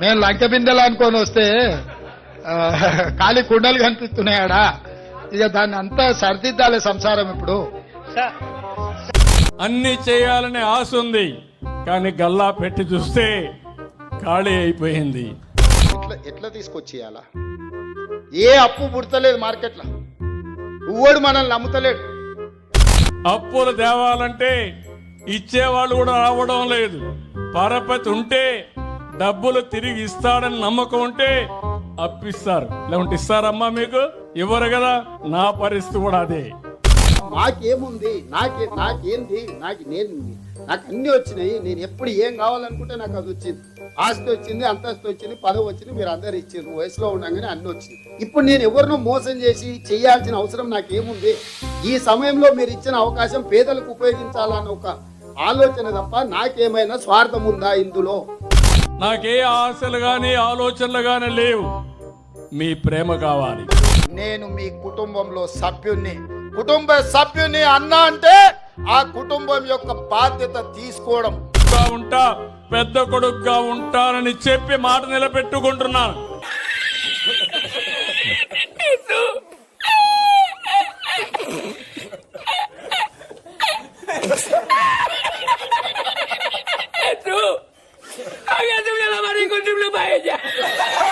మేము లంక బిందెలు అనుకొని వస్తే ఆ, ఖాళీ కుండలు కనిపిస్తున్నాయాడా? ఇక దాన్ని అంతా సర్దిద్దాలి సంసారం ఇప్పుడు. అన్ని చేయాలనే ఆశ ఉంది కానీ గల్లా పెట్టి చూస్తే ఖాళీ అయిపోయింది. ఎట్లా ఎట్లా తీసుకొచ్చేయాలా? ఏ అప్పు పుడతలేదు మార్కెట్లో. నువ్వోడు మనల్ని నమ్ముతలేడు. అప్పులు తేవాలంటే ఇచ్చేవాళ్ళు కూడా రావడం లేదు. పరపతి ఉంటే డబ్బులు తిరిగి ఇస్తాడని నమ్మకం ఉంటే అప్పిస్తారు. లేకుంటే ఇస్తారమ్మా మీకు? ఇవ్వరు కదా? నా పరిస్థితి కూడా అదే. నాకేముంది? నాకే నాకేంది? నాకు నేను నాకు అన్ని వచ్చినాయి. నేను ఎప్పుడు ఏం కావాలనుకుంటే నాకు అది వచ్చింది. ఆస్తి వచ్చింది అంతస్తు వచ్చింది పదవి వచ్చింది మీరు అందరు ఇచ్చారు వయసులో ఉండగానే అన్ని వచ్చింది ఇప్పుడు నేను ఎవరినో మోసం చేసి చేయాల్సిన అవసరం నాకేముంది? ఈ సమయంలో మీరు ఇచ్చిన అవకాశం పేదలకు ఉపయోగించాలన్న ఒక ఆలోచన తప్ప నాకేమైనా స్వార్థం ఉందా ఇందులో? నాకే ఆశలు కానీ ఆలోచనలు గాని లేవు. మీ ప్రేమ కావాలి. నేను మీ కుటుంబంలో సభ్యుణ్ణి. కుటుంబ సభ్యుని అన్న అంటే ఆ కుటుంబం యొక్క బాధ్యత తీసుకోవడం. ఉంటా పెద్ద కొడుకుగా ఉంటానని చెప్పి మాట నిలబెట్టుకుంటున్నాను. ¡Ay, ya!